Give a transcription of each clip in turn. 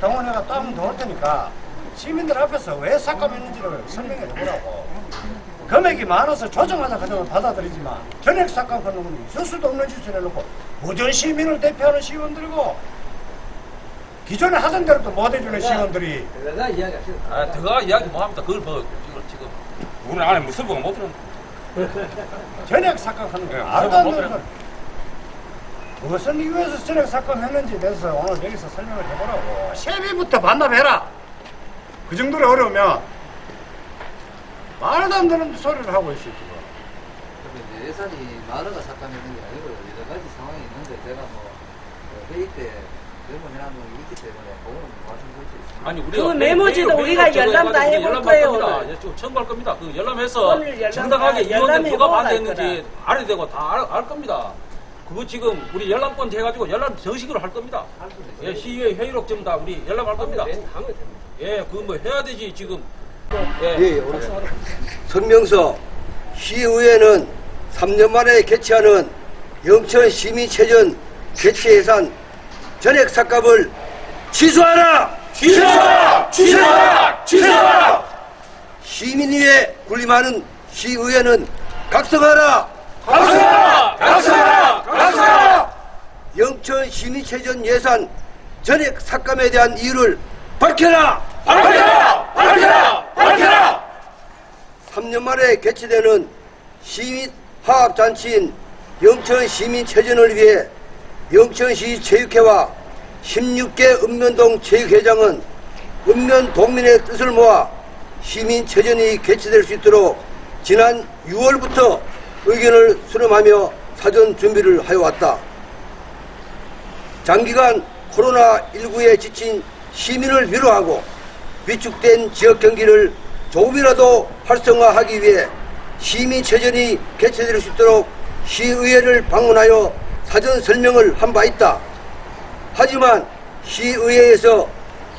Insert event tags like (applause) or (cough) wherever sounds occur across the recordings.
동원회가 또 한 번 더 올 테니까 시민들 앞에서 왜 삭감했는지를 설명해 보라고. 금액이 많아서 조정하자 그러면 받아들이지만 전액 삭감하는 건 있을 수도 없는 짓을 해놓고 모든 시민을 대표하는 시의원들이고 기존에 하던 대로 또 못 해주는 시의원들이 내가 이야기하시는 아, 들어가 이야기 뭐 합니다. 그걸 뭐, 지금, 지금. 우리는 안에 무슨 보가 못 들었는데. (laughs) 전액 삭감하는 거 예, 말도 안못 되는. 걸 무슨 이유에서 전액 삭감했는지에 대해서 오늘 여기서 설명을 해보라고 세비부터 반납해라 그 정도로 어려우면 말도 안 되는 소리를 하고 있어 지금 이제 예산이 마르가 삭감했는 게 아니고요. 여러 가지 상황이 있는데 제가 뭐 어, 회의 때 젊은 해남동이 있기 때문에 그거는 말씀드릴 수 있습니다. 아니, 우리가. 그 회- 메모지도 회의로 우리가 저거 열람 다 해볼 거예요, 할 겁니다. 오늘. 예, 좀 청구할 겁니다. 그 오늘 열람 정당하게 다- 이원들 열람 누가 해보고 갈 반대했는지 알아야 되고 다 알, 알 겁니다. 그거 지금 우리 열람권 해가지고 열람 정식으로 할 겁니다. 예, 시의회 회의록 전부 다 우리 열람할 겁니다. 예, 그뭐 해야 되지, 지금. 예. 예, 오늘 성명서 시의회는 3년 만에 개최하는 영천 시민체전 개최 예산 전액 삭감을 취소하라! 취소하라! 취소하라! 취소하라! 시민위에 군림하는 시의회는 각성하라! 각성하라! 각성하라! 각성하라! 영천 시민체전 예산 전액 삭감에 대한 이유를 밝혀라! 밝혀라! 밝혀라! 밝혀라! 3년 만에 개최되는 시민 화합 잔치인 영천 시민체전을 위해 영천시 체육회와 16개 읍면동 체육회장은 읍면 동민의 뜻을 모아 시민체전이 개최될 수 있도록 지난 6월부터 의견을 수렴하며 사전 준비를 하여 왔다. 장기간 코로나19에 지친 시민을 위로하고 위축된 지역 경기를 조금이라도 활성화하기 위해 시민체전이 개최될 수 있도록 시의회를 방문하여 사전 설명을 한 바 있다. 하지만 시의회에서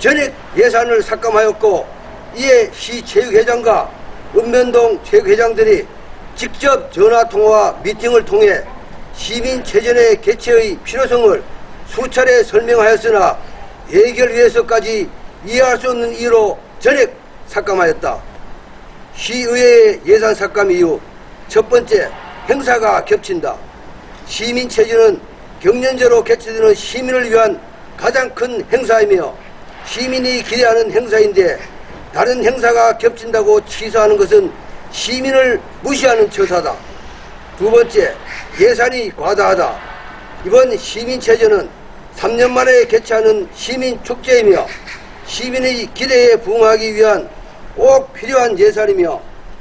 전액 예산을 삭감하였고 이에 시체육회장과 읍면동 체육회장들이 직접 전화통화와 미팅을 통해 시민체전의 개최의 필요성을 수차례 설명하였으나 예결위에서까지 이해할 수 없는 이유로 전액 삭감하였다. 시의회의 예산 삭감 이유 첫 번째 행사가 겹친다. 시민체전은 경년제로 개최되는 시민을 위한 가장 큰 행사이며 시민이 기대하는 행사인데 다른 행사가 겹친다고 취소하는 것은 시민을 무시하는 처사다. 두 번째, 예산이 과다하다. 이번 시민체전은 3년 만에 개최하는 시민 축제이며 시민의 기대에 부응하기 위한 꼭 필요한 예산이며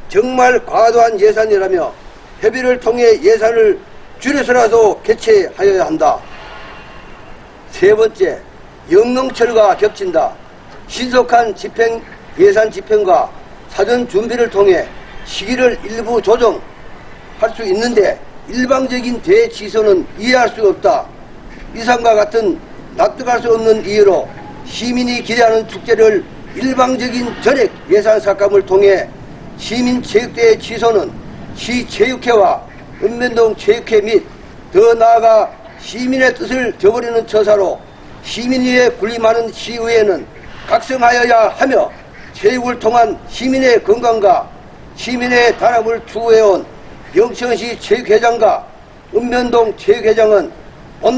정말 과도한 예산이라며 협의를 통해 예산을 줄여서라도 개최하여야 한다. 세 번째, 영농철과 겹친다. 신속한 집행, 예산 집행과 사전 준비를 통해 시기를 일부 조정할 수 있는데 일방적인 대취소는 이해할 수 없다. 이상과 같은 납득할 수 없는 이유로 시민이 기대하는 축제를 일방적인 전액 예산 삭감을 통해 시민 체육대회 취소는 시체육회와 읍면동 체육회 및 더 나아가 시민의 뜻을 저버리는 처사로 시민위에 군림하는 시의회는 각성하여야 하며 체육을 통한 시민의 건강과 시민의 단합을 추구해온 영천시 체육회장과 읍면동 체육회장은 본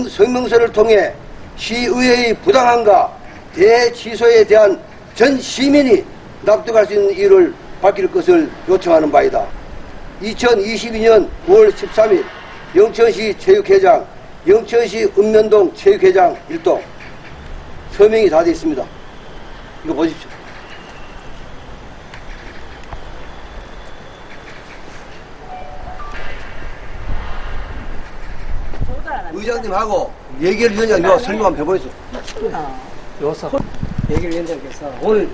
성명서를 통해 시의회의 부당함과 대취소에 대한 전 시민이 납득할 수 있는 이유를 밝힐 것을 요청하는 바이다. 2022년 9월 13일 영천시 체육회장, 영천시 읍면동 체육회장 일동 서명이 다 되어 있습니다. 이거 보십시오. 의장님하고 예결 위원장 요 설명 한번 해보이소. 요서 예결위원장께서 오늘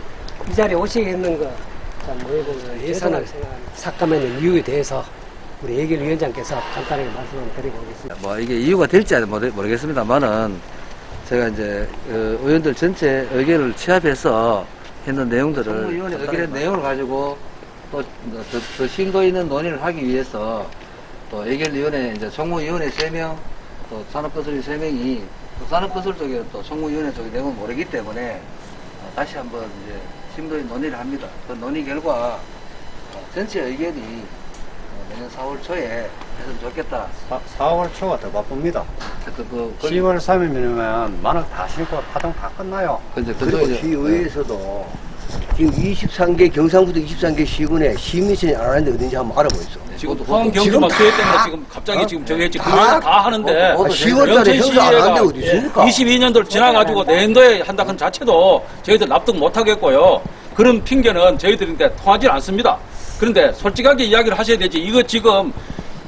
이 자리에 오시겠는 거 참, 모여보고 예산을 삭감하는 이유에 대해서 우리 예결 위원장께서 간단하게 말씀을 드리고 오겠습니다. 뭐 이게 이유가 될지 모르- 모르겠습니다만은 제가 이제 어, 의원들 전체 의견을 취합해서 했는 내용들을 의견의 내용을 가지고 또 더, 더 심도 있는 논의를 하기 위해서 또 예결위원회 이제 총무위원회 3명 또 산업거슬위 3명이 또 산업거슬 쪽에 또 총무위원회 쪽에 내용을 모르기 때문에 다시 한번 이제 심도의 논의를 합니다. 그 논의 결과 어, 전체 의견이 어, 내년 4월 초에 했으면 좋겠다. 4, 월 초가 더 바쁩니다. 그, 그 10월 3일이면 만원 다 심고 파동 다 끝나요. 근데 그리고 이제 시의회에서도 지금 23개 경상북도 23개 시군에 시민선이 안 하는데 어딘지 한번 알아보겠어. 지금 포항 경주 지금 막 다- 때문에 지금 갑자기 지금 저기 했지 다- 그거 다 하는데 어, 어, 10월달에 행사 안 하는데 어디 있습니까? 22년도를 지나가지고 내년도에 한다는 자체도 저희들 납득 못 하겠고요. 그런 핑계는 저희들인데 통하지 않습니다. 그런데 솔직하게 이야기를 하셔야 되지. 이거 지금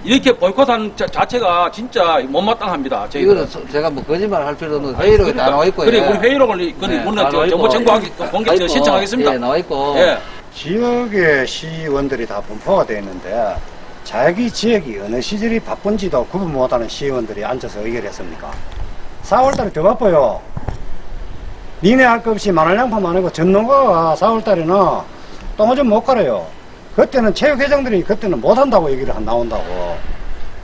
이렇게 보이콧하는 자, 자체가 진짜 못마땅합니다. 저희들. 이거는 소- 제가 뭐 거짓말 할 필요 없는 회의록에 다 나와 있고. 그래, 예. 우리 회의록을 이- 그건 네, 우리는 다저 나와 정보 있고. 청구하기 공개 나와 있고, 신청하겠습니다. 예, 나와 있고. 예. 지역의 시의원들이 다 분포가 되어 있는데 자기 지역이 어느 시절이 바쁜지도 구분 못하는 시의원들이 앉아서 의결했습니까? 4월달에 더 바빠요. 니네 할 것 없이 마늘 양파 많고 전농가가 4월달에는 똥오줌 못 갈아요. 그때는 체육회장들이 그때는 못한다고 얘기를 한- 나온다고.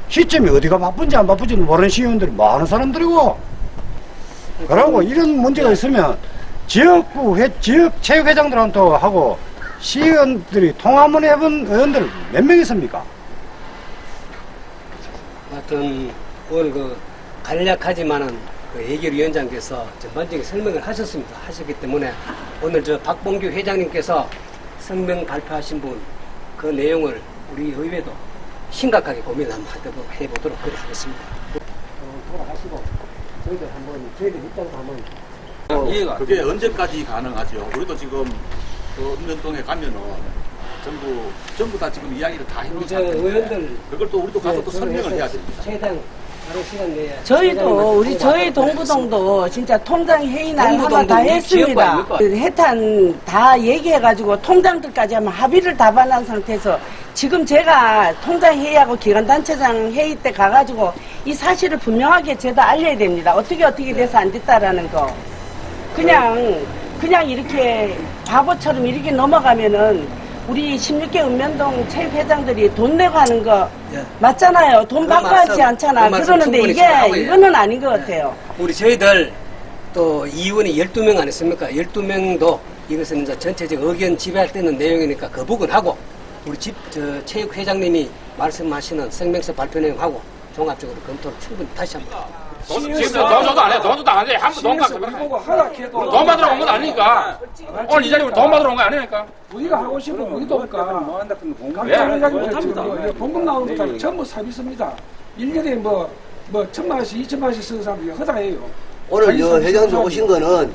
시점이 어디가 바쁜지 안 바쁜지는 모르는 시의원들이 많은 사람들이고. 그러고 이런 문제가 있으면 지역구 회, 지역 체육회장들한테 하고 시의원들이 통화문 해본 의원들 몇 명 있습니까? 하여튼 오늘 그 간략하지만은 그 예결위원장께서 전반적인 설명을 하셨습니다. 하셨기 때문에 오늘 저 박봉규 회장님께서 성명 발표하신 분 그 내용을 우리 의회도 심각하게 고민 한번 하도록 해보도록 그래 하겠습니다. 돌아가시고 저희들 한번 저희들 입장도 한번 이해가 그게 언제까지 가능하죠? 우리도 지금 그 읍면동에 가면은 전부 전부 다 지금 이야기를 다 해놓은 상태인데 의원들 그걸 또 우리도 가서 네, 또 설명을 저는 해야 됩니다. 최대한 다른 시간 내에 저희도 우리 저희 동부동도 진짜 통장 회의 날 동부동도 하나 다 지역구 했습니다. 그 해탄 다 얘기해가지고 통장들까지 하면 합의를 다 반한 상태에서 지금 제가 통장 회의하고 기관단체장 회의 때 가가지고 이 사실을 분명하게 제가 알려야 됩니다. 어떻게 어떻게 돼서 안 됐다라는 거. 그냥 그냥 이렇게 바보처럼 이렇게 넘어가면은 우리 16개 읍면동 체육회장들이 돈 내고 하는 거 예. 맞잖아요. 돈 받고 하지 말씀, 않잖아. 그런 말씀 그러는데 충분히 이게 예. 이거는 아닌 것 같아요. 우리 저희들 또 이의원이 12명 아니습니까? 12명도 이것은 이제 전체적 의견 지배할 때는 내용이니까 그 부분 하고 우리 집, 저, 체육회장님이 말씀하시는 성명서 발표 내용하고 종합적으로 검토를 충분히 다시 한번. 지금 돈 줘도 안 해. 돈 줘도 안 해. 한번 돈 갚아. 돈 받으러 온건 아니니까. 오늘 이 자리에 돈 받으러 온거 아니니까. 우리가 하고 싶은 우리도 없까 왜? 감사해가지고 봉급 나오는 것도 전부 서비스입니다. 1년에 뭐, 뭐 천만 원씩, 이천만 원씩 쓰는 사람들이 허다해요. 오늘 서비스 회장님 사람이. 오신 거는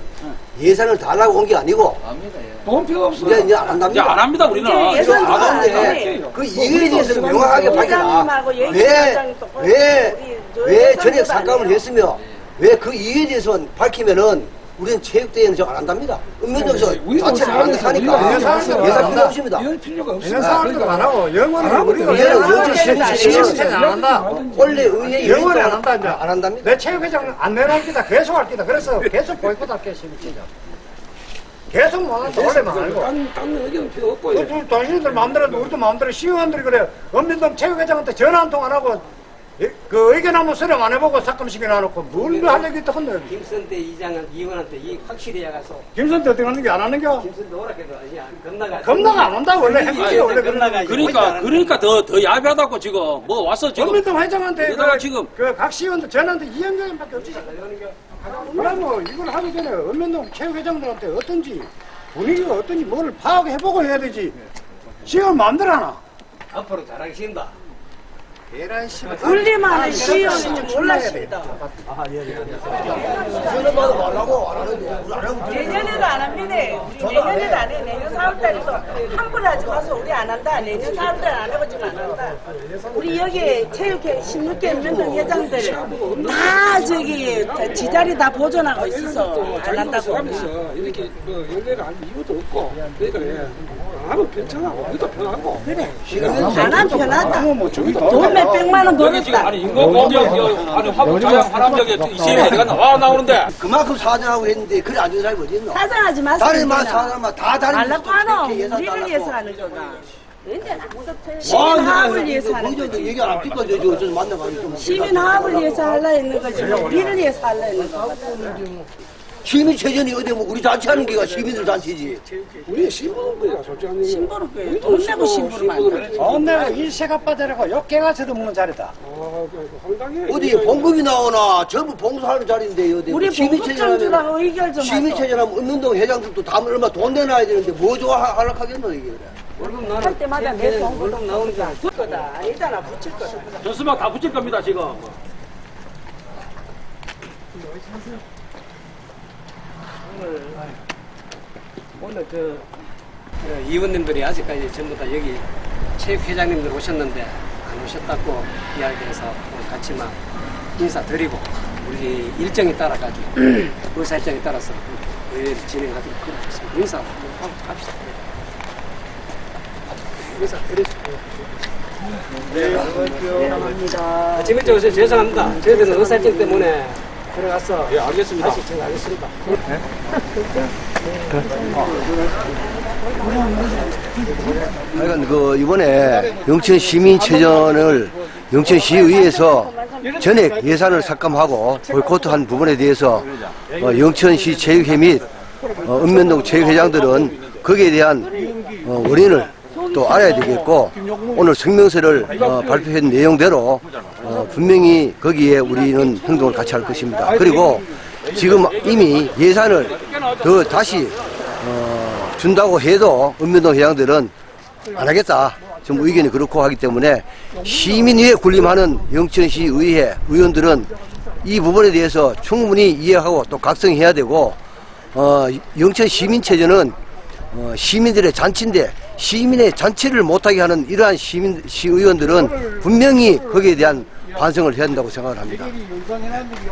예산을 달라고 온 게 아니고 예. 돈 필요 없어. 이제 이제 안 이제. 안 합니다, 우리는. 이제 예산 안 하는데. 그 이유에 대해서 명확하게 밝혀라. 회장님하고 왜, 왜, 우리 저 왜 전액 삭감을. 했으며 왜 그 이유에 대해서 밝히면은 우리는 체육대회는 저안 한답니다. 읍면동에서 우리도 자체를 안 우리가 예산 필요 안 없습니다. 이럴 필요가 없어. 내년 4월도 안 하고 영원히 안 우리가 하면 이제는 영원히 원칙 시스템 시스템 시스템 안 한다. 원래 의회 영원히 일정 안 한다 이제. 안 한답니다. 내 체육회장 안 내놓을 기다 계속 할 기다. 그래서 계속 보이콧할게 진짜. 계속 못 한다. 원래만 알고. 딴, 딴 의견 필요 없고. 당신들 마음대로 우리도 마음대로 시의원들이 그래 은민동 체육회장한테 전화 한 통 안 하고 이- 그 의견 한번 수렴 안 해보고 삭감시켜 놔놓고 뭘할 얘기 있다 근데 김선대 이장은 이원한테 이 확실히 해가서 김선태 어떻게 하는 게 안 하는 겨? 김선대 오락해도 아니야. 겁나가. 겁나가 안 온다 원래 행동이 원래 그런 겁나가. 그러니까, 그러니까 더, 더 야비하다고 지금 뭐 와서 지금. 전민동 회장한테 그, 지금- 그각 시의원들 전화한테 이현경밖에 없지 그러면 이걸 하기 전에 은민동 체육회장들한테 어떤지 분위기가 어떤지 뭘 파악해보고 해야 되지 시의원 마음대로 하나 앞으로 잘하기 싫다. 에라이 씨발 울리만한 시의원인지 몰랐습니다. 전화받아 말라고 안 하는데 우리 안 하고 내년에도 안 합니다. 내년에도 안 해. 내년 4월달에도 함부로 하지 마서 우리 안 한다. 내년 4월달 안 해보지만 안 한다. 우리 여기 체육회 16개 연맹동 회장들 다 저기 지자리 다 보존하고 있어서 안 한다고. 이렇게 뭐 연례를 할 이유도 없고. 그러니까 하면 괜찮아. 우리도 편하고. 그래. 안 하면 편하다. 뭐 저기 돈 몇 백만 원 여기 지금 벌었다. 아니 인공공격 아니 화분 자양 바람적에 이시에 어디 갔나 와 나오는데 그만큼 사정하고 했는데 그래 안 되는 사람이 어디 있노? 사장하지 마세요. 다른 만 사람만 다 다른 말라고 하노. 우리를 달라고. 위해서 하는 거다. 와, 시민화합을 위해서 하는 거지. 얘기 안 듣고 저, 저, 저 만나가지고 좀. 시민화합을 위해서 하려 했는 거지. 우리를 위해서 하려 했는 거. 시민체전이 어디 뭐 우리 단체 하는 게가 시민들 단체지. 우리 신부는 솔직한 얘기. 신부를 그돈 내고 신부를 만들어. 돈 내고 일세가 빠져라고 역계가서도 먹는 자리다. 아, 그 황당해. 어디 봉급이 나오나 전부 봉사하는 자리인데 어디 우리 의결 좀 하세요. 시민체전 하면 은문동 회장들도 다 얼마 돈 내놔야 되는데 뭐 좋아 하락하겠노 이게 그래. 할 때마다 내 봉급 나오니까 붙 거다. 아니잖아 붙일 거다. 전수막 다 붙일 겁니다 지금. 오늘 그, 그 의원님들이 아직까지 전부 다 여기 체육회장님들 오셨는데 안 오셨다고 이야기해서 오늘 같이 막 인사드리고 우리 일정에 따라 가지고 의사 일정에 따라서 의회를 진행하도록 하겠습니다. 인사 하고 갑시다. 인사 드리시고. 네, 감사합니다. 아침 일찍 오셔서 죄송합니다. 저희들은 의사 일정 때문에 들어가서 예 알겠습니다. 다시 전화하겠습니다. 하여간 그 이번에 영천 시민체전을 영천시의회에서 전액 예산을 삭감하고 보이콧한 부분에 대해서 어, 영천시 체육회 및 어, 읍면동 체육회장들은 거기에 대한 어, 원인을 또 알아야 되겠고 오늘 성명서를 어, 발표한 내용대로 어, 분명히 거기에 우리는 행동을 같이 할 것입니다. 그리고 지금 이미 예산을 더 다시 어, 준다고 해도 읍면동 회장들은 안 하겠다. 지금 의견이 그렇고 하기 때문에 시민위에 군림하는 영천시 의회 의원들은 이 부분에 대해서 충분히 이해하고 또 각성해야 되고 어, 영천 시민체전은 어, 시민들의 잔치인데 시민의 잔치를 못하게 하는 이러한 시민 시의원들은 분명히 거기에 대한 반성을 해야 된다고 생각을 합니다.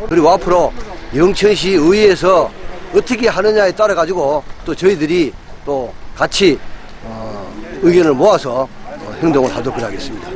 그리고 앞으로 영천시 의회에서 어떻게 하느냐에 따라 가지고 또 저희들이 또 같이 어, 의견을 모아서 어, 행동을 하도록 하겠습니다.